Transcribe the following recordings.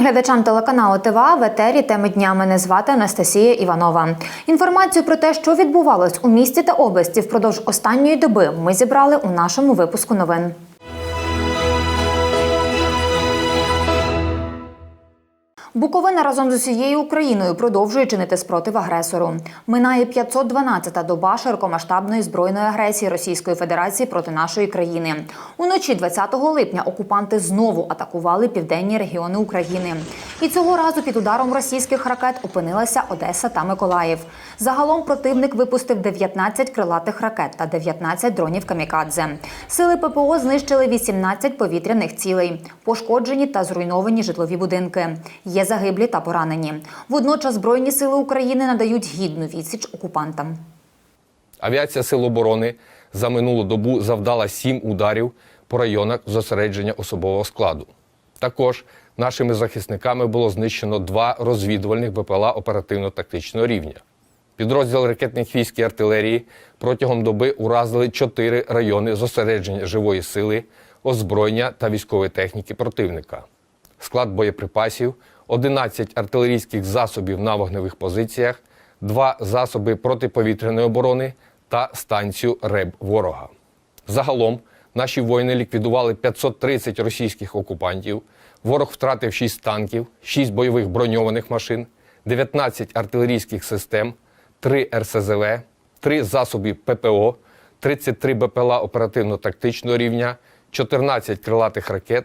Глядачам телеканалу ТВА в етері теми дня. Мене звати Анастасія Іванова. Інформацію про те, що відбувалось у місті та області впродовж останньої доби, ми зібрали у нашому випуску новин. Буковина разом з усією Україною продовжує чинити спротив агресору. Минає 512-та доба широкомасштабної збройної агресії Російської Федерації проти нашої країни. Уночі 20 липня окупанти знову атакували південні регіони України. І цього разу під ударом російських ракет опинилася Одеса та Миколаїв. Загалом противник випустив 19 крилатих ракет та 19 дронів камікадзе. Сили ППО знищили 18 повітряних цілей, пошкоджені та зруйновані житлові будинки. Є загиблі та поранені. Водночас Збройні сили України надають гідну відсіч окупантам. Авіація Сил оборони за минулу добу завдала сім ударів по районах зосередження особового складу. Також нашими захисниками було знищено два розвідувальних БПЛА оперативно-тактичного рівня. Підрозділ ракетних військ і артилерії протягом доби уразили чотири райони зосередження живої сили, озброєння та військової техніки противника, склад боєприпасів, 11 артилерійських засобів на вогневих позиціях, два засоби протиповітряної оборони та станцію РЕБ ворога. Загалом наші воїни ліквідували 530 російських окупантів. Ворог втратив 6 танків, 6 бойових броньованих машин, 19 артилерійських систем, 3 РСЗВ, 3 засоби ППО, 33 БПЛА оперативно-тактичного рівня, 14 крилатих ракет,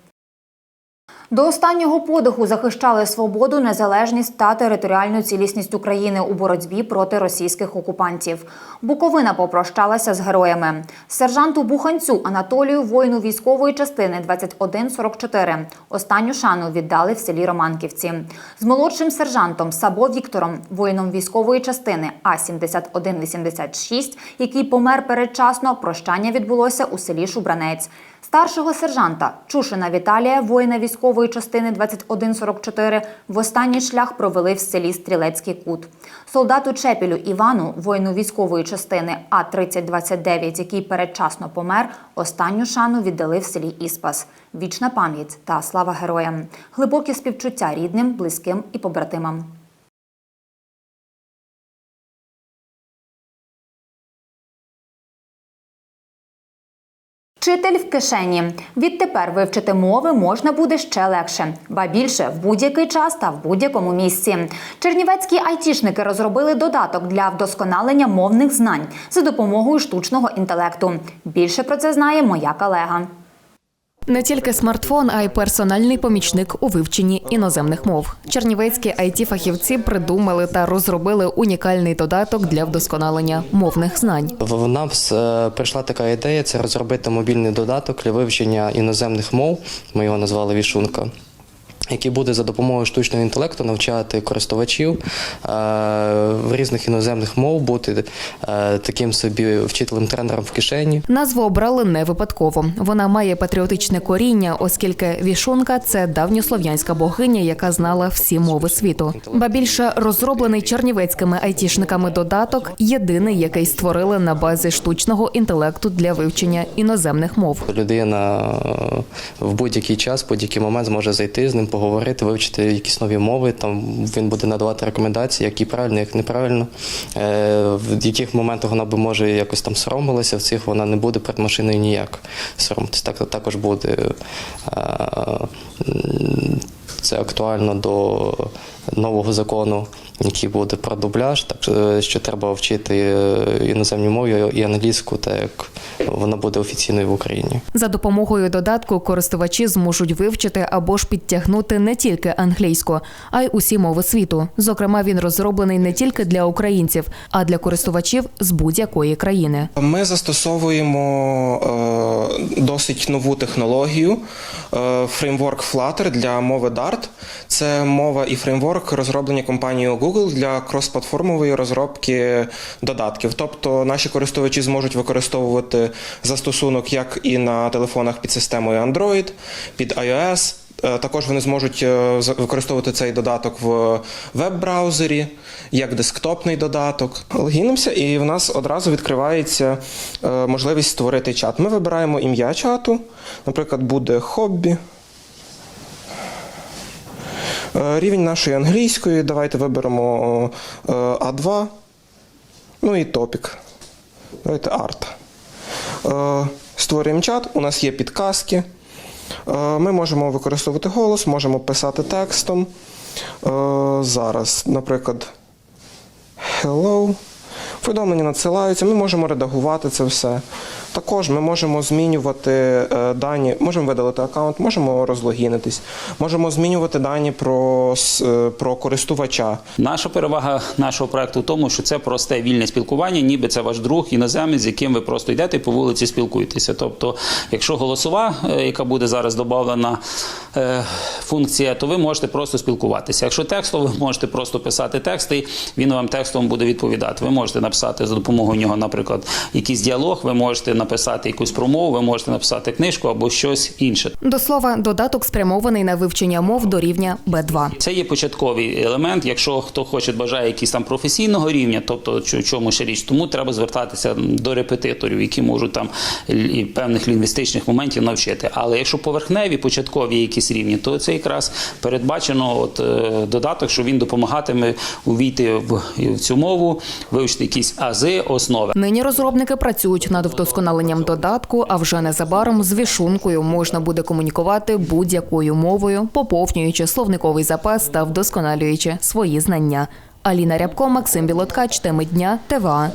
До останнього подиху захищали свободу, незалежність та територіальну цілісність України у боротьбі проти російських окупантів. Буковина попрощалася з героями. Сержанту Буханцю Анатолію воїну військової частини 2144 останню шану віддали в селі Романківці. З молодшим сержантом Сабо Віктором, воїном військової частини А 7186 який помер передчасно, прощання відбулося у селі Шубранець. Старшого сержанта Чушина Віталія, воїна військової частини 2144, в останній шлях провели в селі Стрілецький кут. Солдату Чепілю Івану, воїну військової частини А 3029 який передчасно помер, останню шану віддали в селі Іспас. Вічна пам'ять та слава героям, глибокі співчуття рідним, близьким і побратимам. Вчитель в кишені. Відтепер вивчити мови можна буде ще легше, ба більше в будь-який час та в будь-якому місці. Чернівецькі айтішники розробили додаток для вдосконалення мовних знань за допомогою штучного інтелекту. Більше про це знає моя колега. Не тільки смартфон, а й персональний помічник у вивченні іноземних мов. Чернівецькі it фахівці придумали та розробили унікальний додаток для вдосконалення мовних знань. В нас е, прийшла така ідея це розробити мобільний додаток для вивчення іноземних мов. Ми його назвали Вішунка. Який буде за допомогою штучного інтелекту навчати користувачів е, в різних іноземних мов, бути е, таким собі вчителем-тренером в кишені. Назву обрали не випадково. Вона має патріотичне коріння, оскільки вішунка це давньослов'янська богиня, яка знала всі мови світу. Ба більше розроблений чернівецькими айтішниками додаток єдиний, який створили на базі штучного інтелекту для вивчення іноземних мов. Людина е, в будь-який час, будь-який момент зможе зайти з ним, поговорити, вивчити якісь нові мови. Там він буде надавати рекомендації, які правильно, як неправильно. Е, В яких моментах вона би може якось там соромилася, в цих вона не буде перед машиною ніяк соромитися. Так також буде. е, Це актуально до нового закону, який буде про дубляж, так е, що треба вчити е, іноземні мови і англійську, так як вона буде офіційною в Україні. За допомогою додатку користувачі зможуть вивчити або ж підтягнути не тільки англійську, а й усі мови світу. Зокрема, він розроблений не тільки для українців, а для користувачів з будь-якої країни. Ми застосовуємо е, досить нову технологію е, фреймворк Flutter для мови Dart. Це мова і фреймворк. Фреймворк розроблені компанією Google для кросплатформової розробки додатків. Тобто наші користувачі зможуть використовувати застосунок як і на телефонах під системою Android, під iOS. Е, Також вони зможуть е, використовувати цей додаток в веб-браузері, як десктопний додаток. Логінимося, і в нас одразу відкривається е, можливість створити чат. Ми вибираємо ім'я чату, наприклад, буде хобі. Е, Рівень нашої англійської. Давайте виберемо е, А2. Ну і топік. Давайте арт. Е, Створюємо чат, у нас є підказки. Ми можемо використовувати голос, можемо писати текстом. Зараз, наприклад, hello. Повідомлення надсилаються, ми можемо редагувати це все. Також ми можемо змінювати е, дані, можемо видалити аккаунт, можемо розлогінитись, можемо змінювати дані про, е, про користувача. Наша перевага нашого проекту в тому, що це просте вільне спілкування, ніби це ваш друг іноземець, з яким ви просто йдете і по вулиці спілкуєтеся. Тобто, якщо голосова, е, яка буде зараз додана функція, то ви можете просто спілкуватися. Якщо текстово, ви можете просто писати тексти, він вам текстом буде відповідати. Ви можете написати за допомогою нього, наприклад, якийсь діалог, ви можете написати якусь промову, ви можете написати книжку або щось інше. До слова, додаток спрямований на вивчення мов до рівня Б2. Це є початковий елемент. Якщо хто хоче бажає якийсь там професійного рівня, тобто чому ще річ, тому треба звертатися до репетиторів, які можуть там певних лінгвістичних моментів навчити. Але якщо поверхневі початкові якісь рівні, то це якраз передбачено от е, додаток, що він допомагатиме увійти в, в цю мову, вивчити якісь ази, основи. Нині розробники працюють над вдосконаленням додатку, а вже незабаром з вішункою можна буде комунікувати будь-якою мовою, поповнюючи словниковий запас та вдосконалюючи свої знання. Аліна Рябко, Максим Білоткач, теми дня, ТВА.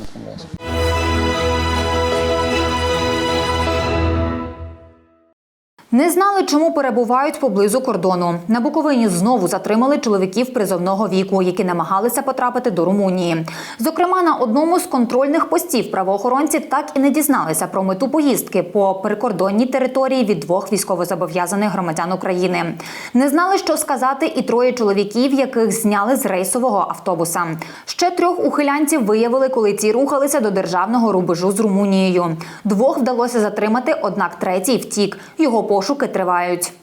Не знали, чому перебувають поблизу кордону. На Буковині знову затримали чоловіків призовного віку, які намагалися потрапити до Румунії. Зокрема, на одному з контрольних постів правоохоронці так і не дізналися про мету поїздки по прикордонній території від двох військовозобов'язаних громадян України. Не знали, що сказати, і троє чоловіків, яких зняли з рейсового автобуса. Ще трьох ухилянців виявили, коли ті рухалися до державного рубежу з Румунією. Двох вдалося затримати, однак третій втік. Його пошуки тривають.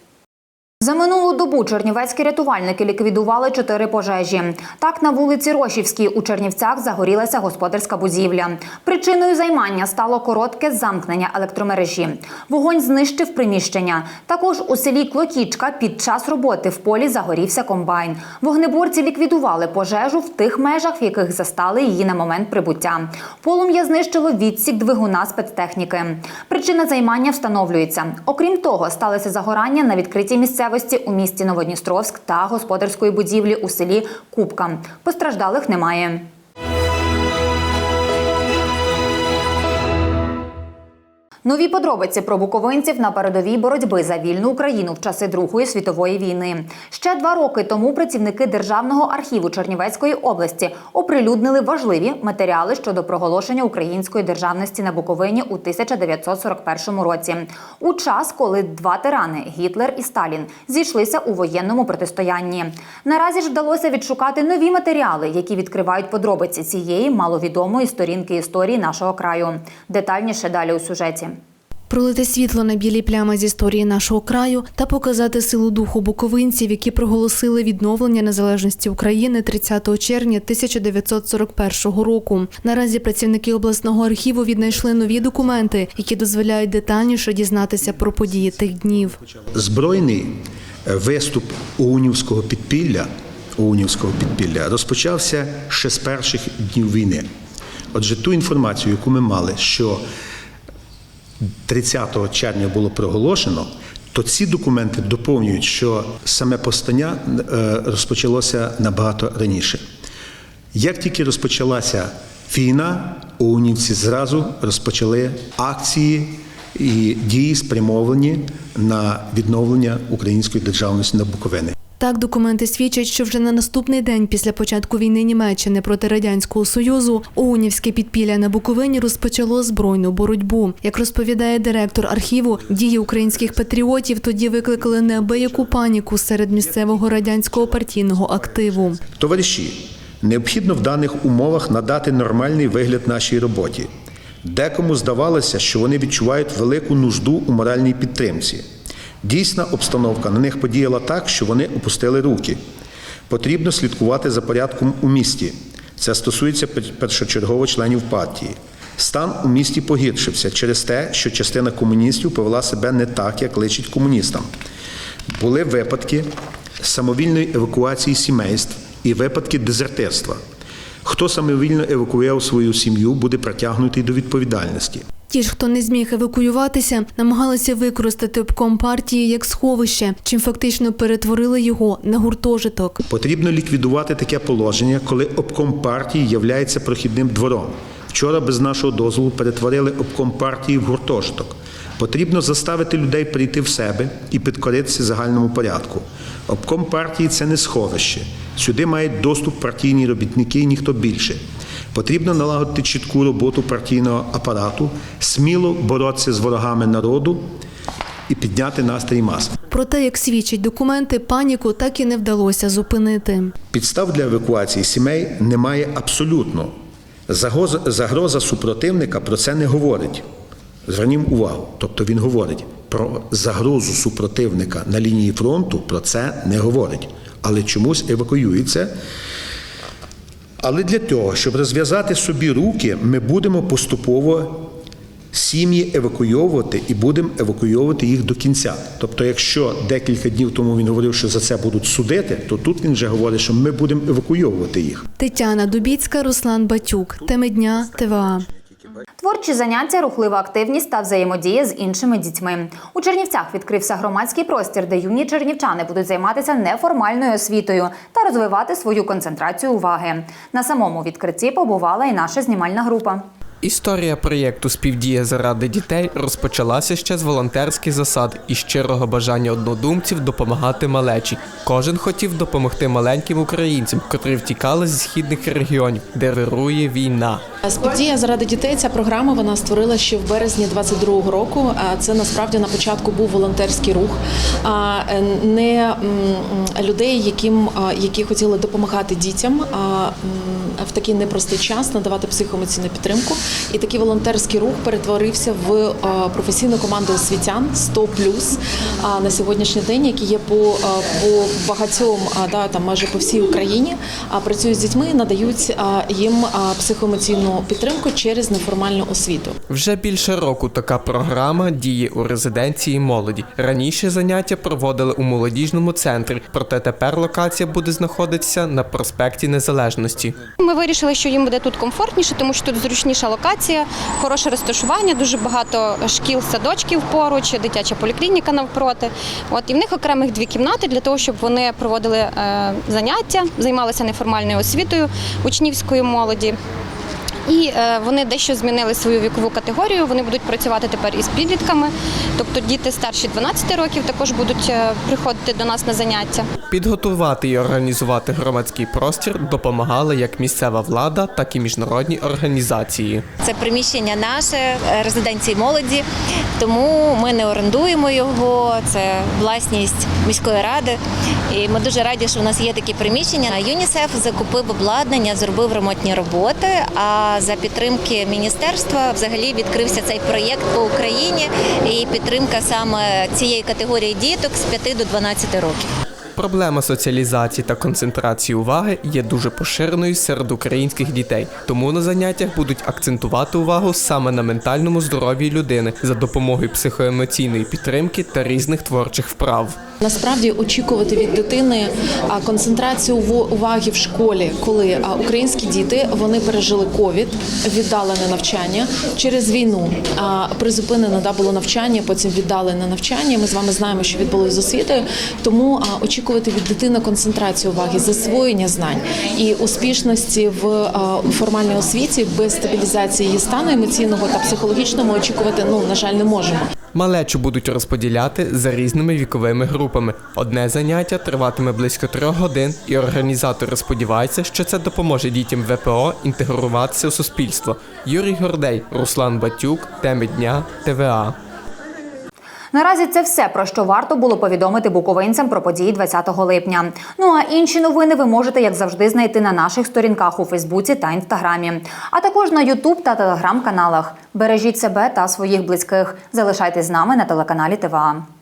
За минулу добу чернівецькі рятувальники ліквідували чотири пожежі. Так, на вулиці Рошівській у Чернівцях загорілася господарська будівля. Причиною займання стало коротке замкнення електромережі. Вогонь знищив приміщення. Також у селі Клокічка під час роботи в полі загорівся комбайн. Вогнеборці ліквідували пожежу в тих межах, в яких застали її на момент прибуття. Полум'я знищило відсік двигуна спецтехніки. Причина займання встановлюється. Окрім того, сталося загорання на відкритій місцевості у місті Новодністровськ та господарської будівлі у селі Кубка. Постраждалих немає. Нові подробиці про буковинців на передовій боротьби за вільну Україну в часи Другої світової війни. Ще два роки тому працівники Державного архіву Чернівецької області оприлюднили важливі матеріали щодо проголошення української державності на Буковині у 1941 році. У час, коли два тирани Гітлер і Сталін зійшлися у воєнному протистоянні. Наразі ж вдалося відшукати нові матеріали, які відкривають подробиці цієї маловідомої сторінки історії нашого краю. Детальніше далі у сюжеті. Пролити світло на білі плями з історії нашого краю та показати силу духу буковинців, які проголосили відновлення незалежності України 30 червня 1941 року. Наразі працівники обласного архіву віднайшли нові документи, які дозволяють детальніше дізнатися про події тих днів. Збройний е, виступ Унівського підпілля, Унівського підпілля розпочався ще з перших днів війни. Отже, ту інформацію, яку ми мали, що 30 червня було проголошено, то ці документи доповнюють, що саме повстання е, розпочалося набагато раніше. Як тільки розпочалася війна, унівці зразу розпочали акції і дії спрямовані на відновлення української державності на Буковини. Так, документи свідчать, що вже на наступний день після початку війни Німеччини проти радянського союзу Оунівське підпілля на Буковині розпочало збройну боротьбу. Як розповідає директор архіву, дії українських патріотів тоді викликали неабияку паніку серед місцевого радянського партійного активу. Товариші, необхідно в даних умовах надати нормальний вигляд нашій роботі. Декому здавалося, що вони відчувають велику нужду у моральній підтримці. Дійсна обстановка на них подіяла так, що вони опустили руки. Потрібно слідкувати за порядком у місті. Це стосується пер- першочергово членів партії. Стан у місті погіршився через те, що частина комуністів повела себе не так, як личить комуністам. Були випадки самовільної евакуації сімейств і випадки дезертирства. Хто самовільно евакуював свою сім'ю, буде притягнутий до відповідальності. Ті ж, хто не зміг евакуюватися, намагалися використати обком партії як сховище, чим фактично перетворили його на гуртожиток. Потрібно ліквідувати таке положення, коли обком партії являється прохідним двором. Вчора без нашого дозволу перетворили обком партії в гуртожиток. Потрібно заставити людей прийти в себе і підкоритися загальному порядку. Обком партії це не сховище. Сюди мають доступ партійні робітники і ніхто більше. Потрібно налагодити чітку роботу партійного апарату, сміло боротися з ворогами народу і підняти настрій мас. Проте, як свідчать документи, паніку так і не вдалося зупинити. Підстав для евакуації сімей немає абсолютно. Загроза, супротивника про це не говорить. Звернім увагу. Тобто він говорить про загрозу супротивника на лінії фронту, про це не говорить. Але чомусь евакуюється. Але для того, щоб розв'язати собі руки, ми будемо поступово сім'ї евакуйовувати і будемо евакуйовувати їх до кінця. Тобто, якщо декілька днів тому він говорив, що за це будуть судити, то тут він вже говорить, що ми будемо евакуйовувати їх. Тетяна Дубіцька, Руслан Батюк. Теми дня ТВА. Творчі заняття, рухлива активність та взаємодія з іншими дітьми. У Чернівцях відкрився громадський простір, де юні чернівчани будуть займатися неформальною освітою та розвивати свою концентрацію уваги. На самому відкритті побувала і наша знімальна група. Історія проєкту Співдія заради дітей розпочалася ще з волонтерських засад і щирого бажання однодумців допомагати малечі. Кожен хотів допомогти маленьким українцям, котрі втікали зі східних регіонів, де вирує війна. Співдія заради дітей. Ця програма вона створила ще в березні 22-го року. Це насправді на початку був волонтерський рух, а е, не людей, яким які хотіли допомагати дітям а, в такий непростий час надавати психоемоційну підтримку. І такий волонтерський рух перетворився в професійну команду освітян 100+, а, на сьогоднішній день, які є по, а, по багатьом, да, там майже по всій Україні, а працюють з дітьми, надають їм психоемоційну підтримку через неформальну освіту. Вже більше року така програма діє у резиденції молоді. Раніше заняття проводили у молодіжному центрі, проте тепер локація буде знаходитися на проспекті Незалежності. Ми вирішили, що їм буде тут комфортніше, тому що тут зручніша локація, хороше розташування, дуже багато шкіл, садочків поруч, дитяча поліклініка навпроти. От і в них окремих дві кімнати для того, щоб вони проводили е, заняття, займалися неформальною освітою учнівської молоді. І е, вони дещо змінили свою вікову категорію. Вони будуть працювати тепер із підлітками, тобто діти старші 12 років також будуть е, приходити до нас на заняття. Підготувати і організувати громадський простір допомагали як місцева влада, так і міжнародні організації. Це приміщення наше е, резиденції молоді, тому ми не орендуємо його. Це власність міської ради. І ми дуже раді, що у нас є такі приміщення. ЮНІСЕФ закупив обладнання, зробив ремонтні роботи. А за підтримки міністерства взагалі відкрився цей проєкт по Україні і підтримка саме цієї категорії діток з 5 до 12 років. Проблема соціалізації та концентрації уваги є дуже поширеною серед українських дітей, тому на заняттях будуть акцентувати увагу саме на ментальному здоров'ї людини за допомогою психоемоційної підтримки та різних творчих вправ. Насправді очікувати від дитини концентрацію уваги в школі, коли українські діти вони пережили ковід, віддалене навчання через війну. А призупинено да було навчання, потім віддалене навчання. Ми з вами знаємо, що відбулося з освітою. Тому очікувати очікувати від дитини концентрації уваги, засвоєння знань і успішності в е, формальній освіті без стабілізації її стану емоційного та психологічного очікувати ну на жаль не можемо. Малечу будуть розподіляти за різними віковими групами. Одне заняття триватиме близько трьох годин, і організатори сподіваються, що це допоможе дітям ВПО інтегруватися у суспільство. Юрій Гордей, Руслан Батюк, теми дня, ТВА. Наразі це все про що варто було повідомити буковинцям про події 20 липня. Ну а інші новини ви можете, як завжди, знайти на наших сторінках у Фейсбуці та Інстаграмі, а також на Ютуб та телеграм-каналах. Бережіть себе та своїх близьких. Залишайтесь з нами на телеканалі ТВА.